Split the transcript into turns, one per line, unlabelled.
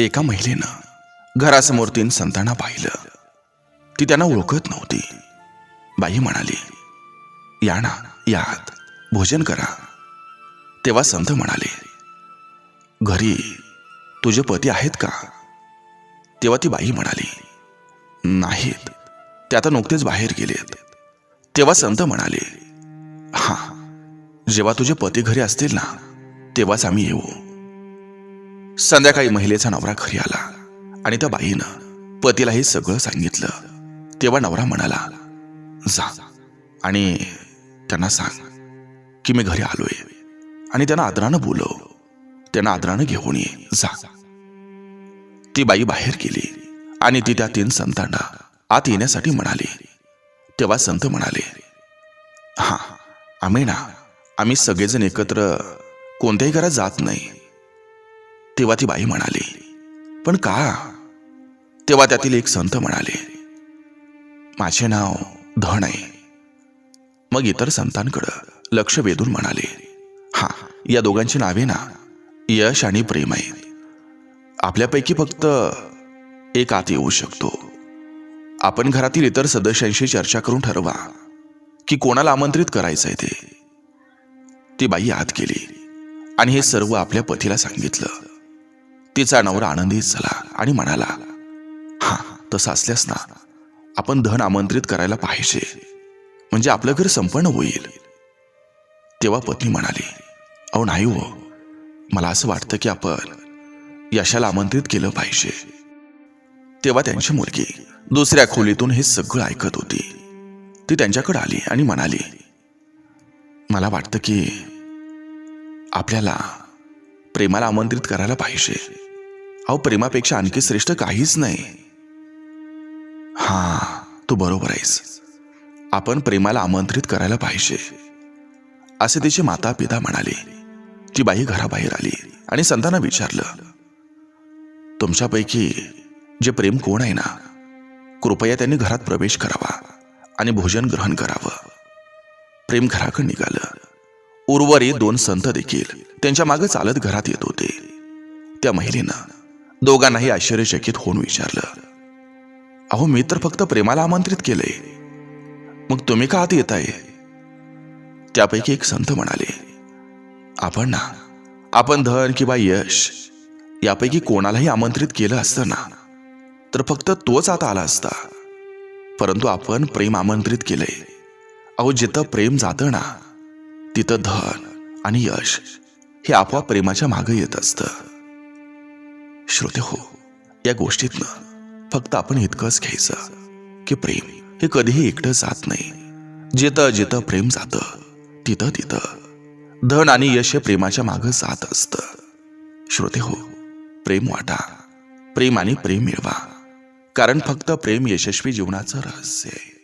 एका महिलेनं घरासमोर तीन संतांना पाहिलं. ती त्यांना ओळखत नव्हती. बाई म्हणाली या ना यात भोजन करा. तेव्हा संत म्हणाले घरी तुझे पती आहेत का? तेव्हा ती बाई म्हणाली नाहीत. ते आता नुकतेच बाहेर गेलेत. तेव्हा संत म्हणाले हा जेव्हा तुझे पती घरी असतील ना तेव्हाच आम्ही येऊ. संध्याकाळी महिलेचा नवरा घरी आला आणि त्या बाईनं पतीला हे सगळं सांगितलं. तेव्हा नवरा म्हणाला जा आणि त्यांना सांग की मी घरी आलोय आणि त्यांना आदरानं बोलव. त्यांना आदरानं घेऊन ये. जा. ती बाई बाहेर गेली आणि ती त्या तीन संतांना आत येण्यासाठी म्हणाली. तेव्हा संत म्हणाले हा आम्ही ना आम्ही सगळेजण एकत्र कोणत्याही घरात जात नाही. तेव्हा ती बाई म्हणाली पण का? तेव्हा त्यातील एक संत म्हणाले माझे नाव धन आहे. मग इतर संतांकडं लक्ष वेधून म्हणाले हा या दोघांची नावे ना यश आणि प्रेम आहेत. आपल्यापैकी फक्त एक आत येऊ शकतो. आपण घरातील इतर सदस्यांशी चर्चा करून ठरवा की कोणाला आमंत्रित करायचंय ते. ती बाई आत गेली आणि हे सर्व आपल्या पतीला सांगितलं. तिचा नवरा आनंदित झाला आणि म्हणाला हा तसं असल्यास ना आपण धन आमंत्रित करायला पाहिजे. म्हणजे आपलं घर संपन्न होईल. तेव्हा पत्नी म्हणाली अहो नाही हो. मला असं वाटतं की आपण यशाला आमंत्रित केलं पाहिजे. तेव्हा त्यांची मुलगी दुसऱ्या खोलीतून हे सगळं ऐकत होती. ती त्यांच्याकडे आली आणि म्हणाली मला वाटतं की आपल्याला प्रेमाला आमंत्रित करायला पाहिजे. अहो प्रेमापेक्षा आणखी श्रेष्ठ काहीच नाही. हा तू बरोबर आहेस. आपण प्रेमाला आमंत्रित करायला पाहिजे. असे तिचे माता पिता म्हणाले ती बाई घराबाहेर आली आणि संतांना विचारलं तुमच्यापैकी जे प्रेम कोण आहे ना कृपया त्यांनी घरात प्रवेश करावा आणि भोजन ग्रहण करावं. प्रेम घराकडे निघालं. उर्वरित दोन संत देखील त्यांच्या मागे चालत घरात येत होते. त्या महिलेनं दोघांनाही आश्चर्यचकित होऊन विचारलं. अहो मी तर फक्त प्रेमाला आमंत्रित केलंय मग तुम्ही का आत येत आहे त्यापैकी एक संत म्हणाले आपण ना आपण धन किंवा यश यापैकी कोणालाही आमंत्रित केलं असतं ना तर फक्त तोच आता आला असता. परंतु आपण प्रेम आमंत्रित केलंय अहो जिथं प्रेम जातं ना तिथं धन आणि यश हे आपोआप प्रेमाच्या मागे येत असतं. श्रोते हो या गोष्टीतनं फक्त आपण इतकंच घ्यायचं की प्रेम हे कधीही एकटं जात नाही. जिथं जिथं प्रेम जातं तिथं तिथं धन आणि यश हे प्रेमाच्या मागं जात असतं. श्रोते हो प्रेम वाटा प्रेम आणि प्रेम मिळवा. कारण फक्त प्रेम यशस्वी जीवनाचं रहस्य आहे.